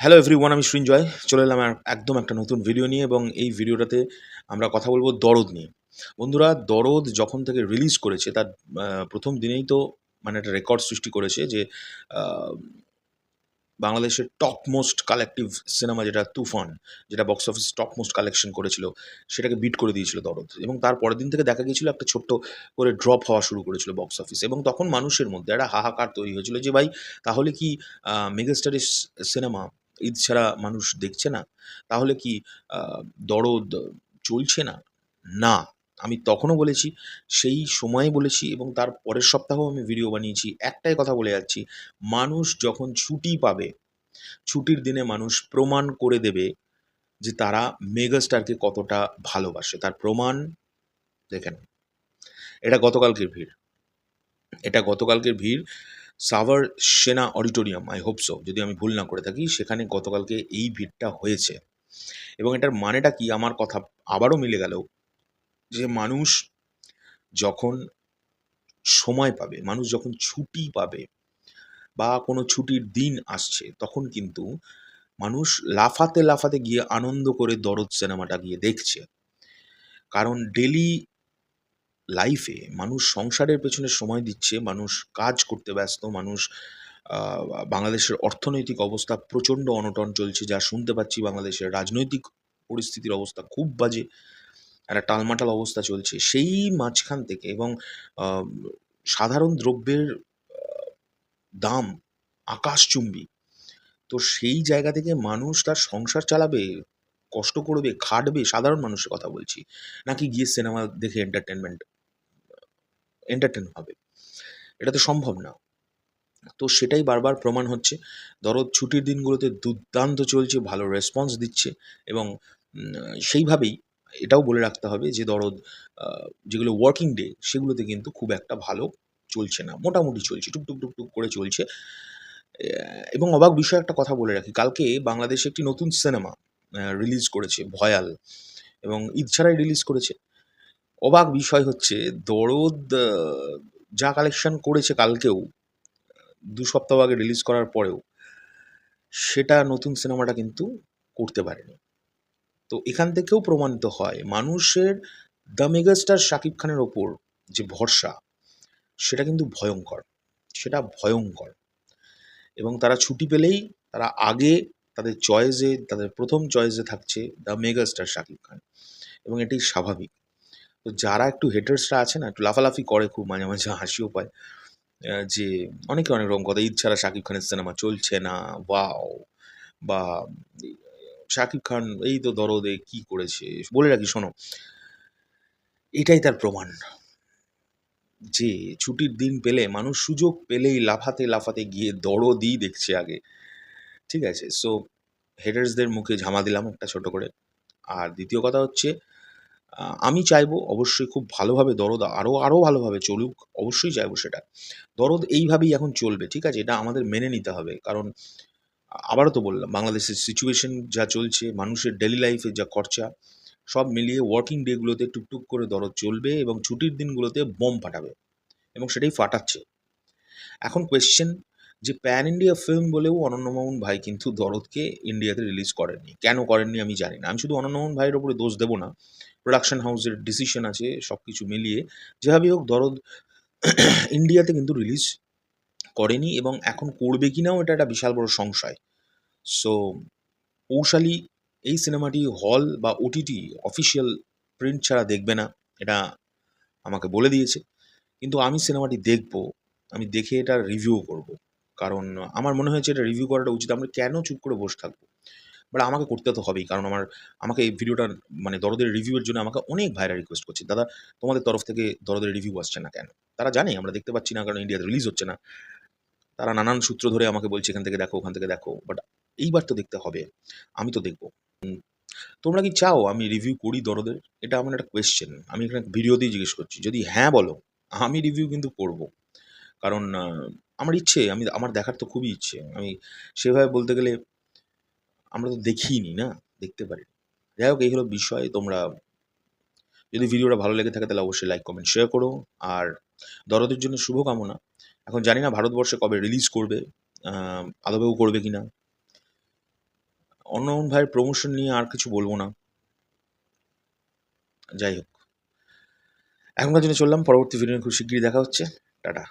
Hello everyone আমি সৃঞ্জয় চলে এলাম একদম একটা নতুন ভিডিও নিয়ে এবং এই ভিডিওটাতে আমরা কথা বলব দরদ নিয়ে। বন্ধুরা, দরদ যখন থেকে রিলিজ করেছে, তার প্রথম দিনেই তো মানে একটা রেকর্ড সৃষ্টি করেছে যে বাংলাদেশের টপ মোস্ট কালেকটিভ সিনেমা যেটা তুফান, যেটা box office top most collection করেছিল, সেটাকে বিট করে দিয়েছিল দরদ। এবং তার পরের দিন থেকে দেখা গিয়েছিল একটা ছোট্ট করে ড্রপ হওয়া শুরু করেছিল বক্স অফিস এবং তখন মানুষের মধ্যে একটা হাহাকার তৈরি হয়েছিল যে, ভাই, তাহলে কি মেগাস্টারের সিনেমা ঈদ ছাড়া মানুষ দেখছে না, তাহলে কি দরদ চলছে না? না। আমি তখনও বলেছি, সেই সময়ে বলেছি এবং তার পরের সপ্তাহেও আমি ভিডিও বানিয়েছি। একটাই কথা বলে যাচ্ছি, মানুষ যখন ছুটি পাবে, ছুটির দিনে মানুষ প্রমাণ করে দেবে যে তারা মেগাস্টারকে কতটা ভালোবাসে। তার প্রমাণ দেখেন এটা গতকালকের ভিড়। এটা গতকালকের ভিড় সাভার সেনা অডিটোরিয়াম আই হোপ সো যদি আমি ভুল না করে থাকি, সেখানে গতকালকে এই ভিড়টা হয়েছে। এবং এটার মানেটা কি? আমার কথা আবারও মিলে গেল যে মানুষ যখন সময় পাবে, মানুষ যখন ছুটি পাবে বা কোনো ছুটির দিন আসছে, তখন কিন্তু মানুষ লাফাতে লাফাতে গিয়ে আনন্দ করে দরদ সিনেমাটা গিয়ে দেখছে। কারণ ডেলি লাইফে মানুষ সংসারের পেছনে সময় দিচ্ছে, মানুষ কাজ করতে ব্যস্ত, মানুষ বাংলাদেশের অর্থনৈতিক অবস্থা প্রচণ্ড অনটন চলছে, যা শুনতে পাচ্ছি বাংলাদেশের রাজনৈতিক পরিস্থিতির অবস্থা খুব বাজে একটা টালমাটাল অবস্থা চলছে। সেই মাঝখান থেকে এবং সাধারণ দ্রব্যের দাম আকাশচুম্বী। তো সেই জায়গা থেকে মানুষ তার সংসার চালাবে, কষ্ট করবে, খাটবে, সাধারণ মানুষের কথা বলছি, নাকি গিয়ে সিনেমা দেখে এন্টারটেনমেন্ট এন্টারটেন হবে। এটা তো সম্ভব না। তো সেটাই বারবার প্রমাণ হচ্ছে। দরদ ছুটির দিনগুলোতে দুর্দান্ত চলছে, ভালো রেসপন্স দিচ্ছে এবং সেইভাবেই এটাও বলে রাখতে হবে যে দরদ যেগুলো ওয়ার্কিং ডে সেগুলোতে কিন্তু খুব একটা ভালো চলছে না। মোটামুটি চলছে, টুকটুক টুকটুক করে চলছে। এবং অবাক বিষয় একটা কথা বলে রাখি। কালকে বাংলাদেশে একটি নতুন সিনেমা রিলিজ করেছে ভয়াল এবং ঈদ ছাড়াই রিলিজ করেছে। অবাক বিষয় হচ্ছে, দরদ যা কালেকশন করেছে কালকেও, দু সপ্তাহ আগে রিলিজ করার পরেও, সেটা নতুন সিনেমাটা কিন্তু করতে পারেনি। তো এখান থেকেও প্রমাণিত হয়, মানুষের দ্য মেগাস্টার শাকিব খানের ওপর যে ভরসা, সেটা কিন্তু ভয়ঙ্কর। সেটা ভয়ঙ্কর। এবং তারা ছুটি পেলেই তারা আগে তাদের চয়েসে তাদের প্রথম চয়েসে থাকছে দ্য মেগাস্টার শাকিব খান। এবং এটি স্বাভাবিক। তো যারা একটু হেটার্সরা আছে না, একটু লাফালাফি করে খুব মাঝে মাঝে হাসিও পায়। যে অনেকে অনেক রকম কথা ছাড়া শাকিব খানের সিনেমা চলছে না, ওয়াও, বা শাকিব খান এই তো দরদে কি করেছে, বলে রাখি, শোনো। এটাই তার প্রমাণ যে ছুটির দিন পেলে, মানুষ সুযোগ পেলেই লাফাতে লাফাতে গিয়ে দরদই দেখছে আগে। ঠিক আছে? সো হেটার্সদের মুখে ঝামা দিলাম একটা ছোট করে। আর দ্বিতীয় কথা হচ্ছে আমি চাইব অবশ্যই খুব ভালোভাবে দরদ আরও আরও ভালোভাবে চলুক, অবশ্যই চাইব সেটা। দরদ এইভাবেই এখন চলবে, ঠিক আছে? এটা আমাদের মেনে নিতে হবে। কারণ আবারও তো বললাম, বাংলাদেশের সিচুয়েশন যা চলছে, মানুষের ডেলি লাইফে যা খরচা, সব মিলিয়ে ওয়ার্কিং ডেগুলোতে টুকটুক করে দরদ চলবে এবং ছুটির দিনগুলোতে বোম ফাটাবে এবং সেটাই ফাটাচ্ছে। এখন কোয়েশ্চেন যে প্যান ইন্ডিয়া ফিল্ম বলেও অনন্যমোহন ভাই কিন্তু দরদকে ইন্ডিয়াতে রিলিজ করেননি। কেন করেননি আমি জানি না। আমি শুধু অনন্যমোহন ভাইয়ের ওপরে দোষ দেবো না। প্রোডাকশন হাউসের ডিসিশন আছে সব কিছু মিলিয়ে। যেভাবেই হোক, দরদ ইন্ডিয়াতে কিন্তু রিলিজ করেনি এবং এখন করবে কি নাও এটা একটা বিশাল বড় সংশয়। সো পৌশালী এই সিনেমাটি হল বা ওটিটি অফিসিয়াল প্রিন্ট ছাড়া দেখবে না, এটা আমাকে বলে দিয়েছে। কিন্তু আমি সিনেমাটি দেখব, আমি দেখে এটা রিভিউ করব। কারণ আমার মনে হয়েছে এটা রিভিউ করাটা উচিত। আমরা কেন চুপ করে বসে থাকব? বাট আমাকে করতে তো হবেই, কারণ আমার, আমাকে এই ভিডিওটা মানে দরদের রিভিউয়ের জন্য আমাকে অনেক ভাইরা রিকোয়েস্ট করছে। দাদা, তোমাদের তরফ থেকে দরদের রিভিউ আসছে না কেন? তারা জানে, আমরা দেখতে পাচ্ছি না, কারণ ইন্ডিয়াতে রিলিজ হচ্ছে না। তারা নানান সূত্র ধরে আমাকে বলছে, এখান থেকে দেখো, ওখান থেকে দেখো। বাট এইবার তো দেখতে হবে, আমি তো দেখব। তোমরা কি চাও আমি রিভিউ করি দরদের? এটা আমার একটা কোয়েশ্চেন আমি এখানে ভিডিওতেই জিজ্ঞেস করছি, যদি হ্যাঁ বলো, আমি রিভিউ কিন্তু করব। কারণ আমার ইচ্ছে, আমি, আমার দেখার তো খুবই ইচ্ছে। আমি সেভাবে বলতে গেলে আমরা তো দেখিনি না, দেখতে পারি যাই হোক, এই হলো বিষয়, তোমরা যদি ভিডিওটা ভালো লেগে থাকে তাহলে অবশ্যই লাইক কমেন্ট শেয়ার করো। আর দরদের জন্য শুভকামনা। এখন জানি না ভারতবর্ষে কবে রিলিজ করবে আদবেও করবে কি না অর্ণবন ভাইয়ের প্রমোশন নিয়ে আর কিছু বলব না। যাই হোক। এখনকার জন্য চললাম, পরবর্তী ভিডিও খুব শিগগিরই দেখা হচ্ছে। টাটা।